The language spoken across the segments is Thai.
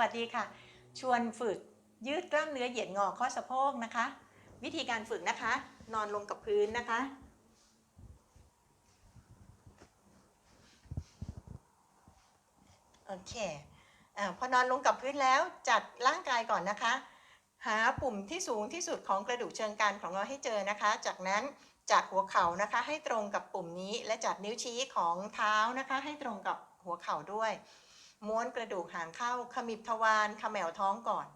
วัสดีค่ะ ชวนฝึกยืดกล้ามเนื้อเหยียดงอข้อสะโพกนะคะ วิธีการฝึกนะคะ นอนลงกับพื้นนะคะ โอเคอาพอนอนลงกับพื้นแล้วจัดร่างกายก่อนนะคะ หาปุ่มที่สูงที่สุดของกระดูกเชิงกรานของเราให้เจอนะคะ จากนั้นจัดหัวเข่านะคะให้ตรงกับปุ่มนี้และจัดนิ้วชี้ของเท้านะคะ ให้ตรงกับหัวเข่าด้วย ม้วนกระดูกหางเข้าขมิบทวารขมวท้องก่อน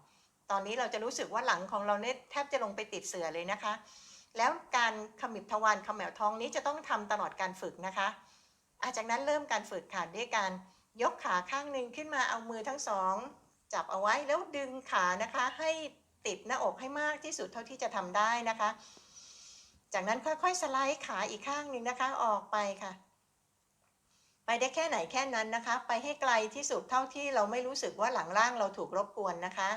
ตอนนี้เราจะรู้สึกว่าหลังของเราเนี่ยแทบจะลงไปติดเสือเลยนะคะ แล้วการขมิบทวารขมวท้องนี้จะต้องทำตลอดการฝึกนะคะอาจากนั้นเริ่มการฝึกค่ะด้วยการยกขาข้างหนึ่งขึ้นมาเอามือทั้งสอง จับเอาไว้แล้วดึงขานะคะให้ติดหน้าอกให้มากที่สุดเท่าที่จะทำได้นะคะ จากนั้นค่อยๆสไลด์ขาอีกข้างหนึ่งนะคะออกไปค่ะ ไปได้แค่ไหนแค่นั้นนะคะ ไปให้ไกลที่สุดเท่าที่เราไม่รู้สึกว่าหลังล่างเราถูกรบกวนนะคะ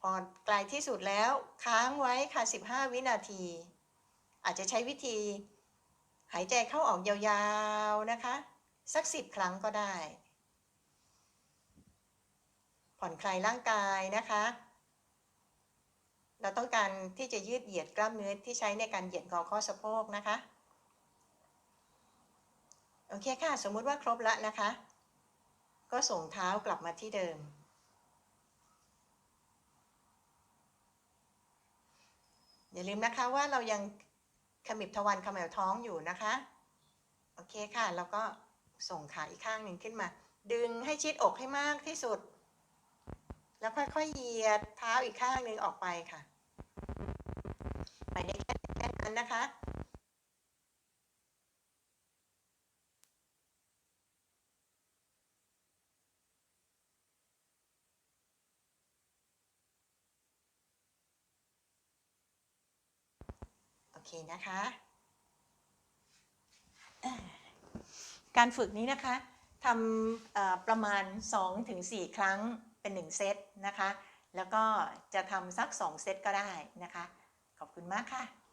พอไกลที่สุดแล้วค้างไว้ค่ะ 15 วินาที อาจจะใช้วิธี หายใจเข้าออกยาวๆนะคะ สัก10ครั้งก็ได้ ผ่อนคลายร่างกายนะคะ เราต้องการที่จะยืดเหยียดกล้ามเนื้อที่ใช้ในการเหยียดงอข้อสะโพกนะคะ เคค่ะ สมมุติว่าครบแล้วนะคะ ก็ส่งเท้ากลับมาที่เดิม อย่าลืมนะคะว่าเรายังขมิบทวารขมวท้องอยู่นะคะ โอเคค่ะ แล้วก็ส่งขาอีกข้างหนึ่งขึ้นมา ดึงให้ชิดอกให้มากที่สุด แล้วค่อยๆเหยียดเท้าอีกข้างหนึ่งออกไปค่ะ ไปได้แค่แค่นั้นนะคะ โอ เคนะคะ การฝึกนี้นะคะทำประมาณ 2-4 ครั้งเป็น 1 เซตนะคะ แล้วก็จะทำสัก 2 เซตก็ได้นะคะ ขอบคุณมากค่ะ